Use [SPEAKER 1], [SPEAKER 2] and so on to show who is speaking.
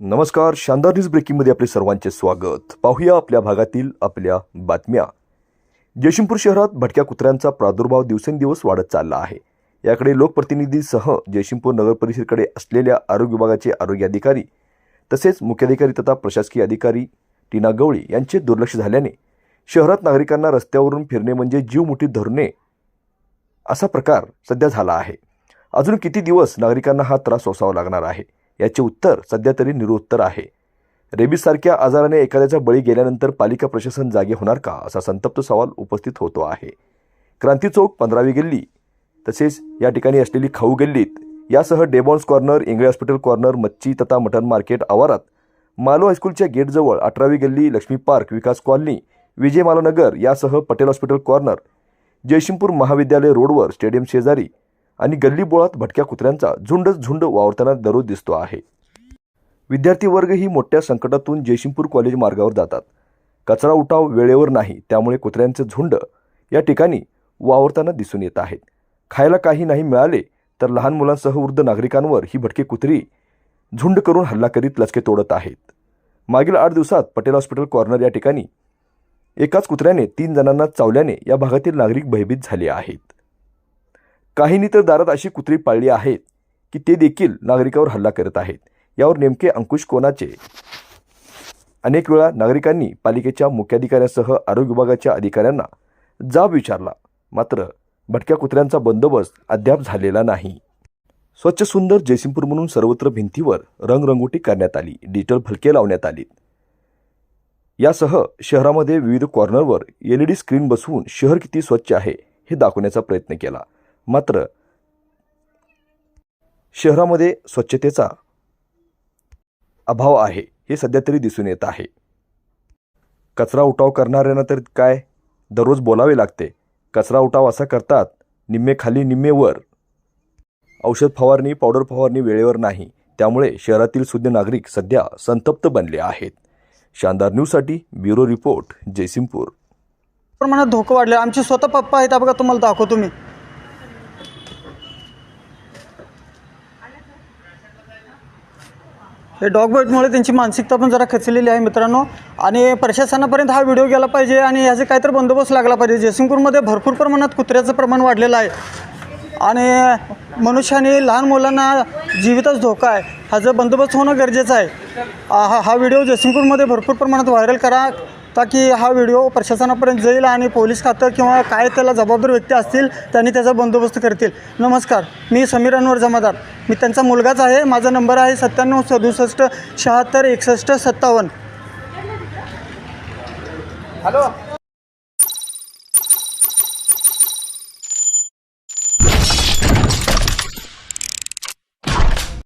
[SPEAKER 1] नमस्कार शानदार न्यूज ब्रेकिंगमध्ये आपले सर्वांचे स्वागत. पाहूया आपल्या भागातील आपल्या बातम्या. जयशिंपूर शहरात भटक्या कुत्र्यांचा प्रादुर्भाव दिवसेंदिवस वाढत चालला आहे. याकडे लोकप्रतिनिधीसह जयशिंपूर नगर परिषदेकडे असलेल्या आरोग्य विभागाचे आरोग्य अधिकारी तसेच मुख्याधिकारी तथा प्रशासकीय अधिकारी टीना गवळी यांचे दुर्लक्ष झाल्याने शहरात नागरिकांना रस्त्यावरून फिरणे म्हणजे जीव मुठीत धरणे असा प्रकार सध्या झाला आहे. अजून किती दिवस नागरिकांना हा त्रास सोसावा लागणार आहे? याचे उत्तर सध्या तरी निरुत्तर आहे. रेबीजसारख्या आजाराने एखाद्याचा बळी गेल्यानंतर पालिका प्रशासन जागे होणार का असा संतप्त सवाल उपस्थित होतो आहे. क्रांती चौक पंधरावी गल्ली. तसेच या ठिकाणी असलेली खाऊ गल्लीत यासह डेबॉन्स कॉर्नर इंगळे हॉस्पिटल कॉर्नर मच्छी तथा मटन मार्केट आवारात मालो हायस्कूलच्या गेटजवळ अठरावी गल्ली लक्ष्मी पार्क विकास कॉलनी विजय मालानगर यासह पटेल हॉस्पिटल कॉर्नर जयशिंपूर महाविद्यालय रोडवर स्टेडियम शेजारी आणि गल्ली बोळात भटक्या कुत्र्यांचा झुंडच झुंड वावरताना दररोज दिसतो आहे. विद्यार्थी वर्ग ही मोठ्या संकटातून जयशिंपूर कॉलेज मार्गावर जातात. कचरा उठाव वेळेवर नाही त्यामुळे कुत्र्यांचे झुंड या ठिकाणी वावरताना दिसून येत आहेत. खायला काही नाही मिळाले तर लहान मुलांसह वृद्ध नागरिकांवर ही भटकी कुत्री झुंड करून हल्ला करीत लचके तोडत आहेत. मागील आठ दिवसात पटेल हॉस्पिटल कॉर्नर या ठिकाणी एकाच कुत्र्याने तीन जणांना चावल्याने या भागातील नागरिक भयभीत झाले आहेत. काहींनी तर दारात अशी कुत्री पाळली आहेत की ते देखील नागरिकावर हल्ला करत आहेत. यावर नेमके अंकुश कोणाचे? अनेक वेळा नागरिकांनी पालिकेच्या मुख्याधिकाऱ्यांसह आरोग्य विभागाच्या अधिकाऱ्यांना जाब विचारला. मात्र भटक्या कुत्र्यांचा बंदोबस्त अद्याप झालेला नाही. स्वच्छ सुंदर जयसिंगपूर म्हणून सर्वत्र भिंतीवर रंगरंगोटी करण्यात आली. डिजिटल फलके लावण्यात आली यासह शहरामध्ये विविध कॉर्नरवर एल ई डी स्क्रीन बसवून शहर किती स्वच्छ आहे हे दाखवण्याचा प्रयत्न केला. मात्र शहरामध्ये स्वच्छतेचा अभाव आहे हे सध्या तरी दिसून येत आहे. कचरा उठाव करणाऱ्यांना तर काय? दररोज बोलावे लागते. कचरा उठाव असा करतात निम्मे खाली निम्मे वर. औषध फवारणी पावडर फवारणी वेळेवर नाही. त्यामुळे शहरातील सुज्ञ नागरिक सध्या संतप्त बनले आहेत. शानदार न्यूजसाठी ब्युरो रिपोर्ट जयसिंगपूर.
[SPEAKER 2] प्रमाणात धोका वाढला आमचे स्वतः पप्पा आहेत बघा तुम्हाला दाखवतो मी. हे डॉग बाईटमुळे त्यांची मानसिकता पण जरा खचलेली आहे मित्रांनो. आणि प्रशासनापर्यंत हा व्हिडिओ गेला पाहिजे आणि ह्याचे काहीतरी बंदोबस्त लागला पाहिजे. जयसिंगपूरमध्ये भरपूर प्रमाणात कुत्र्याचं प्रमाण वाढलेलं आहे. आणि मनुष्याने लहान मुलांना जीवितच धोका आहे. ह्याचं बंदोबस्त होणं गरजेचं आहे. हा हा व्हिडिओ जयसिंगपूरमध्ये भरपूर प्रमाणात व्हायरल करा. ताकी हा व्हिडिओ प्रशासनापर्यंत जाईल आणि पोलीस खातं किंवा काय त्याला जबाबदार व्यक्ती असतील त्यांनी त्याचा बंदोबस्त करतील. नमस्कार मी समीर अनवर जमादार. मी त्यांचा मुलगाच आहे माझा नंबर आहे सत्त्याण्णव सदुसष्ट शहात्तर एकसष्ट सत्तावन्न.
[SPEAKER 3] हॅलो.